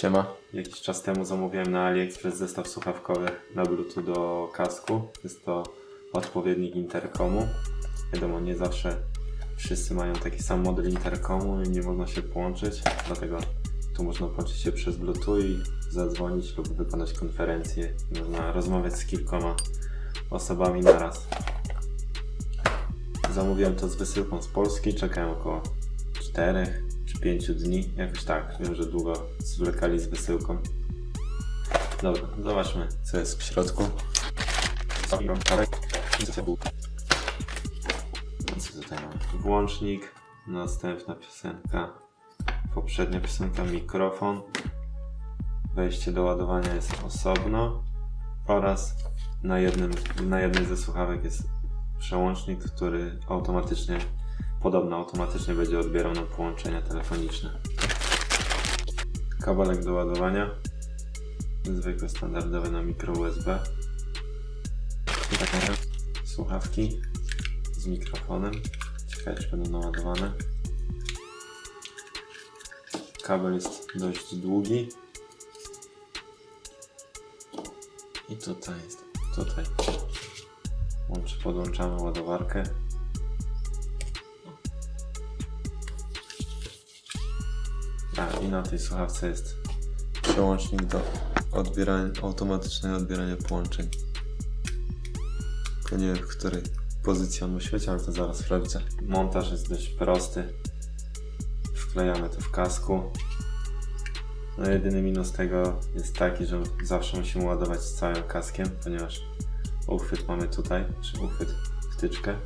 Siema. Jakiś czas temu zamówiłem na AliExpress zestaw słuchawkowy na Bluetooth do kasku. Jest to odpowiednik interkomu. Wiadomo, nie zawsze wszyscy mają taki sam model interkomu i nie można się połączyć, dlatego tu można połączyć się przez Bluetooth i zadzwonić lub wykonać konferencję. Można rozmawiać z kilkoma osobami naraz. Zamówiłem to z wysyłką z Polski, czekałem około 4 czy 5 dni, jakoś tak. Wiem, że długo zwlekali z wysyłką. Dobra, zobaczmy co jest w środku. Co tutaj mamy? Włącznik, następna piosenka, poprzednia piosenka, mikrofon, wejście do ładowania jest osobno oraz na, jednym, na jednej ze słuchawek jest przełącznik, który automatycznie, podobno automatycznie będzie odbierał nam połączenia telefoniczne. Kabelek do ładowania, zwykły, standardowy na mikro USB. I takie słuchawki z mikrofonem. Ciekawe, czy będą naładowane. Kabel jest dość długi. I tutaj jest, tutaj podłączamy ładowarkę. A i na tej słuchawce jest przełącznik do odbierania, automatycznego odbierania połączeń. Tylko nie wiem w której pozycji on wyświeci, ale to zaraz sprawdzę. Montaż jest dość prosty. Wklejamy to w kasku. No jedyny minus tego jest taki, że zawsze musimy ładować z całym kaskiem, ponieważ uchwyt mamy tutaj, czy uchwyt, wtyczkę.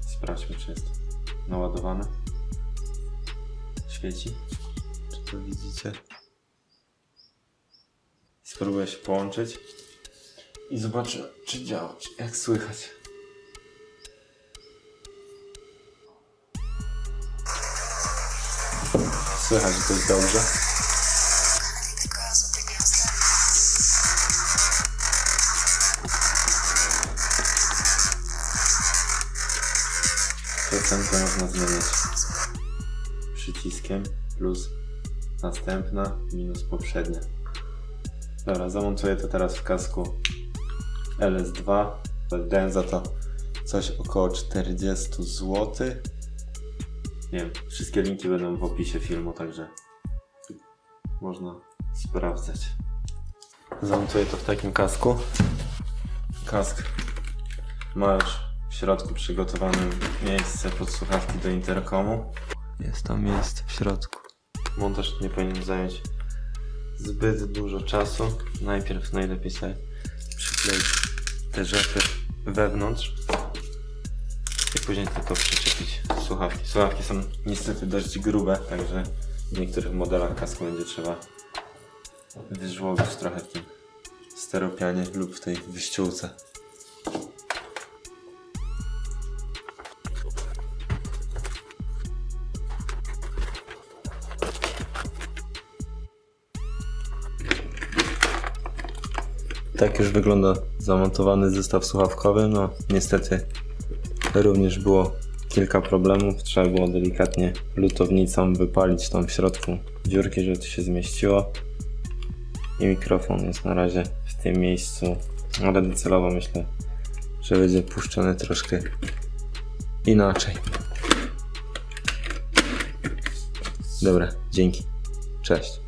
Sprawdźmy, czy jest naładowane. Świeci. Widzicie? Spróbuję się połączyć i zobaczę, czy działa, czy jak słychać. Słychać dość dobrze. Piosenkę można zmieniać przyciskiem plus następna minus poprzednia. Dobra, zamontuję to teraz w kasku LS2. Dałem za to coś około 40 zł. Nie wiem, wszystkie linki będą w opisie filmu, także można sprawdzać. Zamontuję to w takim kasku. Kask ma już w środku przygotowane miejsce pod słuchawki do interkomu. Jest tam miejsce w środku. Montaż nie powinien zająć zbyt dużo czasu. Najpierw najlepiej sobie przykleić te rzepy wewnątrz i później tylko przyczepić słuchawki. Słuchawki są niestety dość grube, także w niektórych modelach kasku będzie trzeba wyżłobić trochę w tym steropianie lub w tej wyściółce. Tak już wygląda zamontowany zestaw słuchawkowy. No, niestety również było kilka problemów. Trzeba było delikatnie lutownicą wypalić tam w środku dziurki, żeby to się zmieściło. I mikrofon jest na razie w tym miejscu, ale docelowo myślę, że będzie puszczony troszkę inaczej. Dobra, dzięki. Cześć.